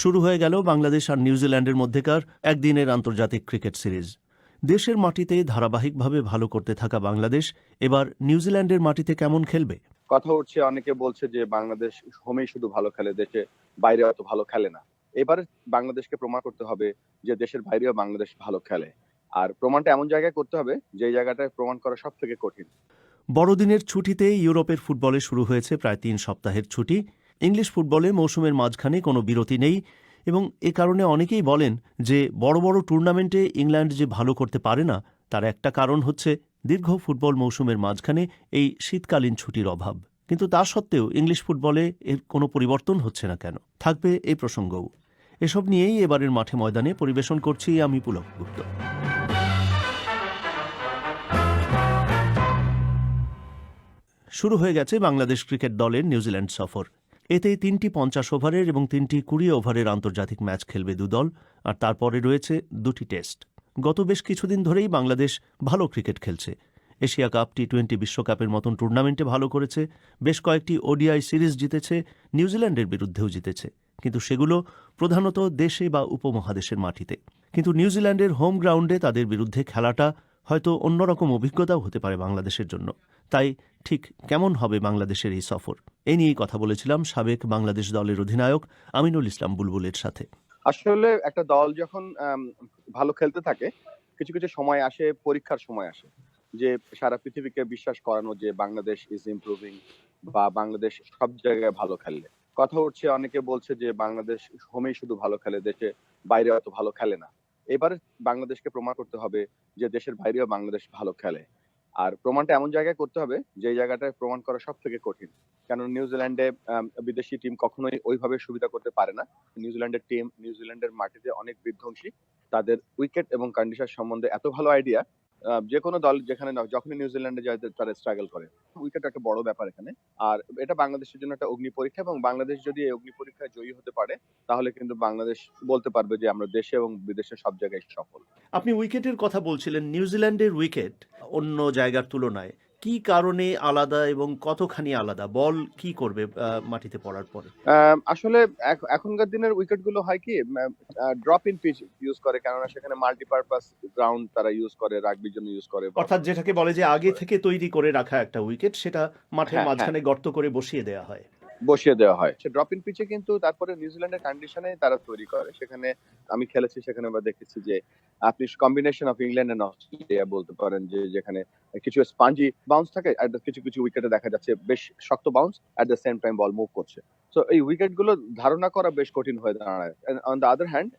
শুরু হয়ে গেল বাংলাদেশ আর নিউজিল্যান্ডের মধ্যেকার একদিনের আন্তর্জাতিক ক্রিকেট সিরিজ। দেশের মাটিতে ধারাবাহিকভাবে ভালো করতে থাকা বাংলাদেশ এবার নিউজিল্যান্ডের মাটিতে কেমন খেলবে? কথা উঠছে অনেকে বলছে যে বাংলাদেশ হোমেই শুধু ভালো খেলে দেশে বাইরে অত ভালো খেলে না। এবার বাংলাদেশকে প্রমাণ করতে হবে যে দেশের বাইরেও বাংলাদেশ ভালো খেলে। আর প্রমাণটা এমন জায়গায় করতে হবে যে জায়গাটায় প্রমাণ করা সব থেকে কঠিন। বড়দিনের ছুটিতে ইউরোপের ফুটবলে শুরু হয়েছে প্রায় তিন সপ্তাহের ছুটি। ইংলিশ ফুটবলে মৌসুমের মাঝখানে কোনো বিরতি নেই এবং এ কারণে অনেকেই বলেন যে বড় বড় টুর্নামেন্টে ইংল্যান্ড যে ভালো করতে পারে না, তার একটা কারণ হচ্ছে দীর্ঘ ফুটবল মৌসুমের মাঝখানে এই শীতকালীন ছুটির অভাব। কিন্তু তা সত্ত্বেও ইংলিশ ফুটবলে এর কোনো পরিবর্তন হচ্ছে না কেন? থাকবে এই প্রসঙ্গও। এসব নিয়েই এবারের মাঠে ময়দানে পরিবেশন করছি আমি পুলক গুপ্ত। শুরু হয়ে গেছে বাংলাদেশ ক্রিকেট দলের নিউজিল্যান্ড সফর। এতে তিনটি পঞ্চাশ ওভারের এবং তিনটি কুড়ি ওভারের আন্তর্জাতিক ম্যাচ খেলবে দুদল আর তারপরে রয়েছে দুটি টেস্ট। গত বেশ কিছুদিন ধরেই বাংলাদেশ ভালো ক্রিকেট খেলছে। এশিয়া কাপ টি টোয়েন্টি বিশ্বকাপের মতন টুর্নামেন্টে ভালো করেছে, বেশ কয়েকটি ওডিআই সিরিজ জিতেছে, নিউজিল্যান্ডের বিরুদ্ধেও জিতেছে। কিন্তু সেগুলো প্রধানত দেশে বা উপমহাদেশের মাটিতে। কিন্তু নিউজিল্যান্ডের হোম গ্রাউন্ডে তাদের বিরুদ্ধে খেলাটা হয়তো অন্যরকম অভিজ্ঞতাও হতে পারে বাংলাদেশের জন্য। তাই ঠিক কেমন হবে বাংলাদেশের এই সফর? এ নিয়েই কথা বলেছিলাম সাবেক বাংলাদেশ দলের অধিনায়ক আমিনুল ইসলাম বুলবুলের সাথে। আসলে একটা দল যখন ভালো খেলতে থাকে, কিছু কিছু সময় আসে, পরীক্ষার সময় আসে। যে সারা পৃথিবীকে বিশ্বাস করানো যে বাংলাদেশ ইজ ইমপ্রুভিং বা বাংলাদেশ সব জায়গায় ভালো খেললে। কথা হচ্ছে, অনেকে বলছে যে বাংলাদেশ হোমেই শুধু ভালো খেলে, দেশে বাইরে অত ভালো খেলে না। এবার বাংলাদেশকে প্রমাণ করতে হবে যে দেশের বাইরেও বাংলাদেশ ভালো খেলে। আর প্রমাণটা এমন জায়গায় করতে হবে যে জায়গাটায় প্রমাণ করা সব থেকে কঠিন কেন নিউজিল্যান্ডে বিদেশি টিম কখনোই ওইভাবে সুবিধা করতে পারে না। নিউজিল্যান্ডের টিম নিউজিল্যান্ডের মাটিতে অনেক বিধ্বংসী। তাদের উইকেট এবং কন্ডিশন সম্বন্ধে এত ভালো আইডিয়া যে কোনো দল যেখানে যখনই নিউজিল্যান্ডে যায় তারা স্ট্রাগল করে। উইকেট একটা বড় ব্যাপার এখানে। আর এটা বাংলাদেশের জন্য একটা অগ্নি পরীক্ষা এবং বাংলাদেশ যদি এই অগ্নি পরীক্ষায় জয়ী হতে পারে, তাহলে কিন্তু বাংলাদেশ বলতে পারবে যে আমরা দেশে এবং বিদেশে সব জায়গায় সফল। আপনি উইকেটের কথা বলছিলেন নিউজিল্যান্ডের উইকেট অন্য জায়গার তুলনায়। কি কারণে আলাদা এবং কতখানি আলাদা? বল কি করবে মাটিতে পড়ার পরে? আসলে এখনকার দিনের উইকেটগুলো হয় কি ড্রপ ইন পিচ ইউজ করে কেননা সেখানে মাল্টিপারপাস গ্রাউন্ড তারা ইউজ করে রাগবির জন্য ইউজ করে অর্থাৎ যেটাকে বলে যে আগে থেকে তৈরি করে রাখা একটা উইকেট সেটা মাঠের হ্যাঁ, মাঝখানে গর্ত করে বসিয়ে দেওয়া হয়। বসিয়ে দেওয়া হয়। সে ড্রপ ইন পিচে কিন্তু তারপরে নিউজিল্যান্ডের কন্ডিশনে তারা তৈরি করে। সেখানে আমি খেলেছি সেখানে আমরা দেখেছি যে আপনি combination of England and Australia বলতে পারেন যে যেখানে কিছু স্পাঞ্জি বাউন্স থাকে আর কিছু কিছু উইকেটে দেখা যাচ্ছে বেশ শক্ত bounce at the same time ball move করছে। সো এই উইকেটগুলো ধারণা করা বেশ কঠিন হয়ে দাঁড়ায়। On the other hand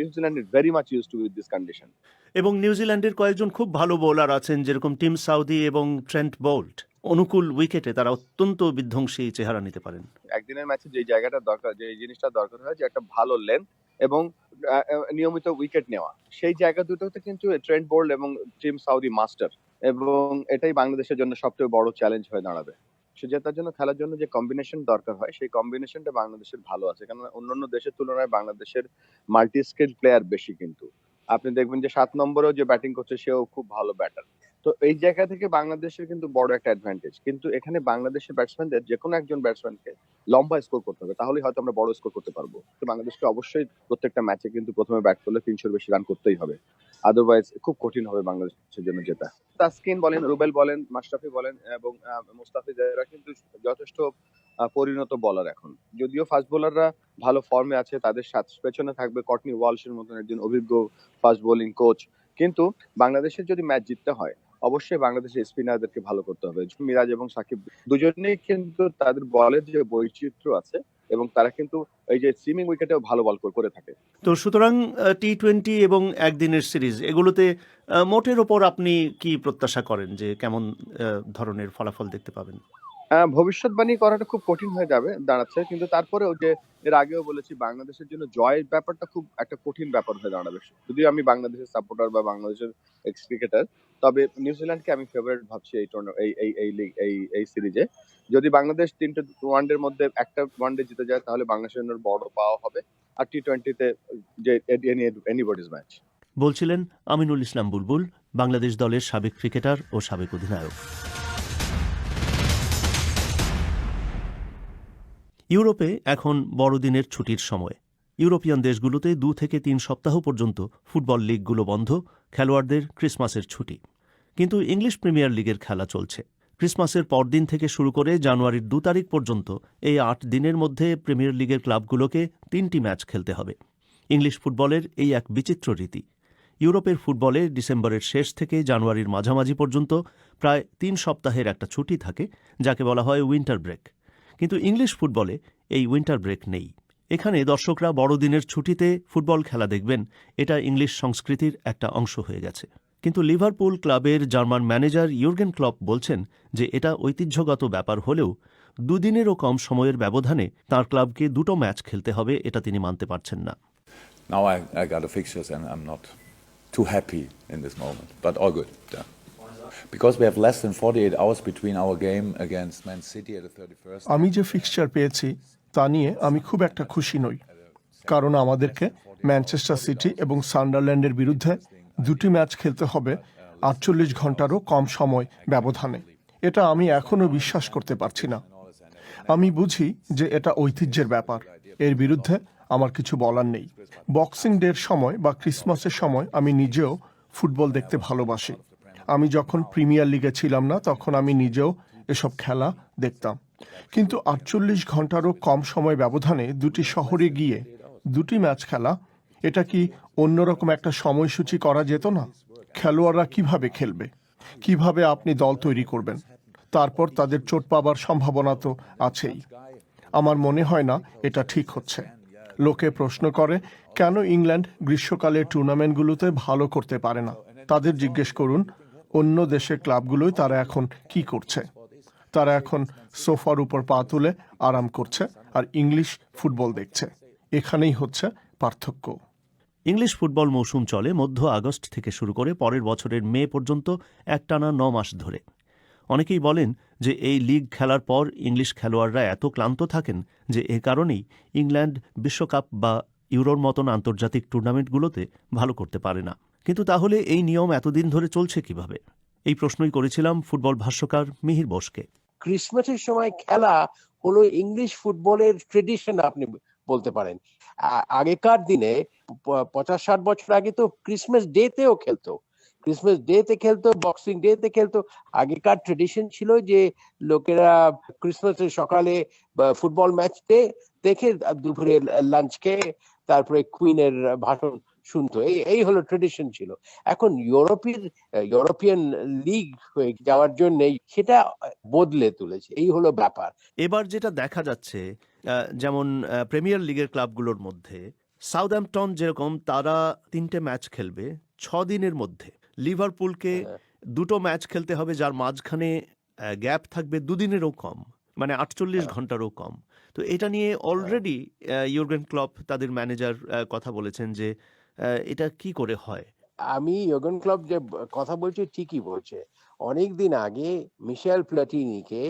New Zealand is very much use to with this condition এবং নিউজিল্যান্ডের কয়েকজন খুব ভালো বোলার আছেন যেরকম টিম সাউদি এবং ট্রেন্ট বোল্ট অনুকূল উইকেটে তারা অত্যন্ত বিধ্বংসী চেহারা নিতে পারেন। একদিনের ম্যাচে যে জায়গাটা দরকার যে জিনিসটা দরকার হয় যে একটা ভালো লেন্থ এবং নিয়মিত উইকেট নেওয়া। সেই জায়গা দুটোতে কিন্তু ট্রেন্ড বোল্ড এবং টিম সাউদি মাস্টার এবং এটাই বাংলাদেশের জন্য সবথেকে বড় চ্যালেঞ্জ হয়ে দাঁড়াবে। জেতার জন্য খেলার জন্য যে কম্বিনেশন দরকার হয়, সেই কম্বিনেশনটা বাংলাদেশের ভালো আছে। কারণ অন্যান্য দেশের তুলনায় বাংলাদেশের মাল্টি স্কিল প্লেয়ার বেশি কিন্তু। আপনি দেখবেন যে সাত নম্বরেও যে ব্যাটিং করছে, সেও খুব ভালো ব্যাটার তো এই জায়গা থেকে বাংলাদেশের কিন্তু বড় একটা অ্যাডভান্টেজ কিন্তু এখানে বাংলাদেশের ব্যাটসম্যানদের যে কোনো একজন ব্যাটসম্যানকে লম্বা স্কোর করতে হবে। তাহলেই হয়তো আমরা বড় স্কোর করতে পারব। তো বাংলাদেশকে অবশ্যই প্রত্যেকটা ম্যাচে কিন্তু প্রথমে ব্যাট করলে তিনশোর বেশি রান করতেই হবে। আদারওয়াইজ খুব কঠিন হবে বাংলাদেশের জন্য জেতা তাসকিন বলেন রুবেল বলেন মাশরাফি বলেন এবং আহ, মুস্তাফিজ এরা কিন্তু যথেষ্ট পরিণত বলার এখন। যদিও ফাস্ট বোলাররা ভালো ফর্মে আছে তাদের সাথে পেছনে থাকবে কটনি ওয়ালসের মতন একজন অভিজ্ঞ ফাস্ট বোলিং কোচ কিন্তু বাংলাদেশের যদি ম্যাচ জিততে হয় অবশ্যই বাংলাদেশের স্পিনারদেরকে ভালো করতে হবে। মিরাজ এবং সাকিব দুজনেই কিন্তু তাদের বলের যে বৈচিত্র্য আছে এবং তারা কিন্তু এই যে সুইমিং উইকেটেও ভালো বল করে থাকে। তো সুতরাং টি টোয়েন্টি এবং একদিনের সিরিজ এগুলোতে মোটের ওপর আপনি কি প্রত্যাশা করেন যে কেমন ধরনের ফলাফল দেখতে পাবেন? ভবিষ্যৎবাণী করাটা খুব কঠিন হয়ে যাবে, দাঁড়াচ্ছে। কিন্তু তারপরেও যে এর আগেও বলেছি, বাংলাদেশের জন্য জয়ের ব্যাপারটা খুব একটা কঠিন ব্যাপার হয়ে দাঁড়াবে। যদিও আমি বাংলাদেশের সাপোর্টার বা বাংলাদেশের এক্স ক্রিকেটার তবে নিউজিল্যান্ডকে আমি ফেভারিট ভাবছি এই এই এই এই এই এই সিরিজে যদি বাংলাদেশ তিনটে ওয়ানডের মধ্যে একটা ওয়ানডে জিতে যায়, তাহলে বাংলাদেশের জন্য বড় পাওয়া হবে। আর টি টোয়েন্টিতে যে এনিবডিজ ম্যাচ বলছিলেন আমিনুল ইসলাম বুলবুল, বাংলাদেশ দলের সাবেক ক্রিকেটার ও সাবেক অধিনায়ক। ইউরোপে এখন বড়দিনের ছুটির সময়। ইউরোপিয়ান দেশগুলোতে দু থেকে তিন সপ্তাহ পর্যন্ত ফুটবল লিগগুলো বন্ধ, খেলোয়াড়দের ক্রিসমাসের ছুটি। কিন্তু ইংলিশ প্রিমিয়ার লিগের খেলা চলছে। ক্রিসমাসের পরদিন থেকে শুরু করে জানুয়ারির দু তারিখ পর্যন্ত এই আট দিনের মধ্যে প্রিমিয়ার লিগের ক্লাবগুলোকে তিনটি ম্যাচ খেলতে হবে। ইংলিশ ফুটবলের এই এক বিচিত্র রীতি। ইউরোপের ফুটবলে ডিসেম্বরের শেষ থেকে জানুয়ারির মাঝামাঝি পর্যন্ত প্রায় তিন সপ্তাহের একটা ছুটি থাকে, যাকে বলা হয় উইন্টার ব্রেক। কিন্তু ইংলিশ ফুটবলে এই উইন্টার ব্রেক নেই এখানে দর্শকরা বড়দিনের ছুটিতে ফুটবল খেলা দেখবেন এটা ইংলিশ সংস্কৃতির একটা অংশ হয়ে গেছে কিন্তু লিভারপুল ক্লাবের জার্মান ম্যানেজার ইউর্গেন ক্লপ বলছেন যে এটা ঐতিহ্যগত ব্যাপার হলেও দুদিনেরও কম সময়ের ব্যবধানে তার ক্লাবকে দুটো ম্যাচ খেলতে হবে এটা তিনি মানতে পারছেন না Now I, I got the fixtures and I'm not too happy in this moment, but all good. Yeah. Because we have less than 48 hours between our game against Man City at the 31st. আমি যে fixture পেয়েছি, তা নিয়ে আমি খুব একটা খুশি নই। কারণ আমাদেরকে ম্যানচেস্টার সিটি এবং সান্ডারল্যান্ডের বিরুদ্ধে দুটি ম্যাচ খেলতে হবে, আটচল্লিশ ঘন্টারও কম সময় ব্যবধানে। এটা আমি এখনও বিশ্বাস করতে পারছি না। আমি বুঝি যে এটা ঐতিহ্যের ব্যাপার। এর বিরুদ্ধে আমার কিছু বলার নেই। বক্সিং ডের সময় বা ক্রিসমাসের সময় আমি নিজেও ফুটবল দেখতে ভালোবাসি। আমি যখন প্রিমিয়ার লিগে ছিলাম না, তখন আমি নিজেও এসব খেলা দেখতাম। কিন্তু আটচল্লিশ ঘন্টারও কম সময় ব্যবধানে দুটি শহরে গিয়ে দুটি ম্যাচ খেলা, এটা কি অন্যরকম একটা সময়সূচি করা যেত না? খেলোয়াড়রা কীভাবে খেলবে? কীভাবে আপনি দল তৈরি করবেন? তারপর তাদের চোট পাবার সম্ভাবনা তো আছেই। আমার মনে হয় না এটা ঠিক হচ্ছে। লোকে প্রশ্ন করে, কেন ইংল্যান্ড গ্রীষ্মকালের টুর্নামেন্টগুলোতে ভালো করতে পারে না? তাদের জিজ্ঞেস করুন অন্য দেশের ক্লাবগুলোই তারা এখন কি করছে? তারা এখন সোফার উপর পা তুলে আরাম করছে আর ইংলিশ ফুটবল দেখছে। এখানেই হচ্ছে পার্থক্য। ইংলিশ ফুটবল মৌসুম চলে মধ্য আগস্ট থেকে শুরু করে পরের বছরের মে পর্যন্ত একটানা ন মাস ধরে। অনেকেই বলেন যে এই লিগ খেলার পর ইংলিশ খেলোয়াড়রা এত ক্লান্ত থাকেন যে এ কারণেই ইংল্যান্ড বিশ্বকাপ বা ইউরোর মতন আন্তর্জাতিক টুর্নামেন্টগুলোতে ভালো করতে পারে না। কিন্তু তাহলে এই নিয়ম এতদিন ধরে চলছে কীভাবে? এই প্রশ্নই করেছিলাম ফুটবল ভাষ্যকার মিহির বোসকে। ক্রিসমাসের সময় খেলা হলো ইংলিশ ফুটবলের ট্রেডিশন আপনি বলতে পারেন। আগেকার দিনে প- পঞ্চাশ ষাট বছর আগে তো ক্রিসমাস ডেতেও খেলতো। ক্রিসমাস ডেতে খেলতো, বক্সিং ডেতে খেলতো। আগেকার ট্রেডিশন ছিল যে লোকেরা ক্রিসমাসের সকালে ফুটবল ম্যাচ দেখে দুপুরে লাঞ্চ খেয়ে তারপরে কুইনের ভাষণ শুনতো। এই এই হলো ট্রেডিশন ছিল। এখন ইউরোপের ইউরোপিয়ান লিগ হয়ে যাওয়ার জন্য সেটা বদলে তুলেছে। এই হলো ব্যাপার। এবার যেটা দেখা যাচ্ছে যেমন প্রিমিয়ার লিগের ক্লাবগুলোর মধ্যে সাউথহ্যাম্পটন যেরকম তারা তিনটে ম্যাচ খেলবে ছ দিনের মধ্যে লিভারপুলকে দুটো ম্যাচ খেলতে হবে যার মাঝখানে গ্যাপ থাকবে দুদিনেরও কম মানে আটচল্লিশ ঘন্টারও কম। তো এটা নিয়ে অলরেডি ইউরগেন ক্লপ তাদের ম্যানেজার কথা বলেছেন যে এটা কি করে হয়? আমি ইয়োগন ক্লাব যে কথা বলছি ঠিকই বলছে। অনেক দিন আগে মিশেল প্লাটিনিকে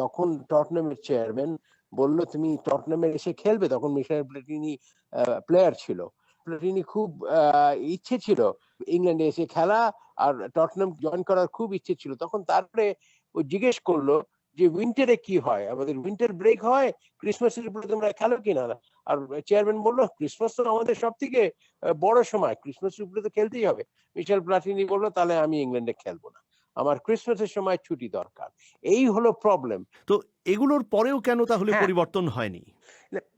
তখন টটনামের চেয়ারম্যান বলল, তুমি টটনামে এসে খেলবে? তখন মিশেল প্লাটিনি প্লেয়ার ছিল। প্লাটিনি খুব ইচ্ছে ছিল ইংল্যান্ডে এসে খেলা, আর টটনাম জয়েন করার খুব ইচ্ছে ছিল। তখন তারপরে ও জিজ্ঞেস করল যে উইন্টারে কি হয়? আমাদের উইন্টার ব্রেক হয় ক্রিসমাসের উপরে তোমরা খেলো কিনা? আর চেয়ারম্যান বলল ক্রিসমাস তো আমাদের সব থেকে বড় সময়। ক্রিসমাসের উপরে তো খেলতেই হবে। মিশেল প্লাটিনি বলল তাহলে আমি ইংল্যান্ডে খেলব না। আমার ক্রিসমাসের সময় ছুটি দরকার। এই হলো প্রবলেম তো এগুলোর পরেও কেন তাহলে হ্যাঁ। পরিবর্তন হয়নি?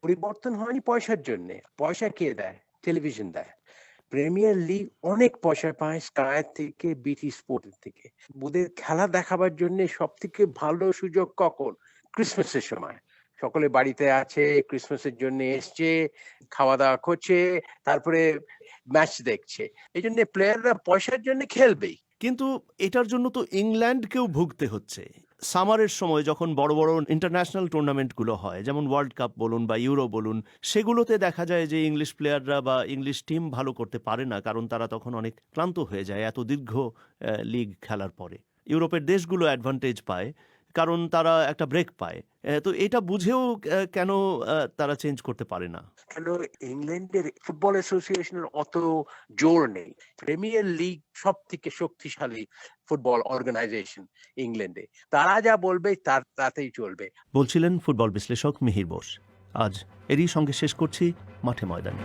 পরিবর্তন হয়নি পয়সার জন্য। পয়সা কে দেয়? টেলিভিশন দেয়। প্রিমিয়ার লিগ অনেক পয়সা পায় স্কাই থেকে বিটি স্পোর্টের থেকে। ওদের খেলা দেখাবার জন্য সব থেকে ভালো সুযোগ কখন? ক্রিসমাসের সময়। সকলে বাড়িতে আছে ক্রিসমাসের জন্য এসছে খাওয়া দাওয়া করছে, তারপরে ম্যাচ দেখছে। এই জন্য প্লেয়াররা পয়সার জন্য খেলবেই। কিন্তু এটার জন্য তো ইংল্যান্ডকেও ভুগতে হচ্ছে। সামারের সময় যখন বড় বড় ইন্টারন্যাশনাল টুর্নামেন্টগুলো হয়, যেমন ওয়ার্ল্ড কাপ বলুন বা ইউরো বলুন, সেগুলোতে দেখা যায় যে ইংলিশ প্লেয়াররা বা ইংলিশ টিম ভালো করতে পারে না, কারণ তারা তখন অনেক ক্লান্ত হয়ে যায় এত দীর্ঘ লিগ খেলার পরে। ইউরোপের দেশগুলো অ্যাডভান্টেজ পায়। কারণ তারা একটা ব্রেক পায়। তো এটা বুঝেও কেন তারা চেঞ্জ করতে পারে না? কেন ইংল্যান্ডের ফুটবল অ্যাসোসিয়েশনের অত জোর নেই? প্রিমিয়ার লিগ সব থেকে শক্তিশালী ফুটবল অর্গানাইজেশন ইংল্যান্ডে। তারা যা বলবে তার তাতেই চলবে। বলছিলেন ফুটবল বিশ্লেষক মিহির বোস। আজ এরই সঙ্গে শেষ করছি মাঠে ময়দানে।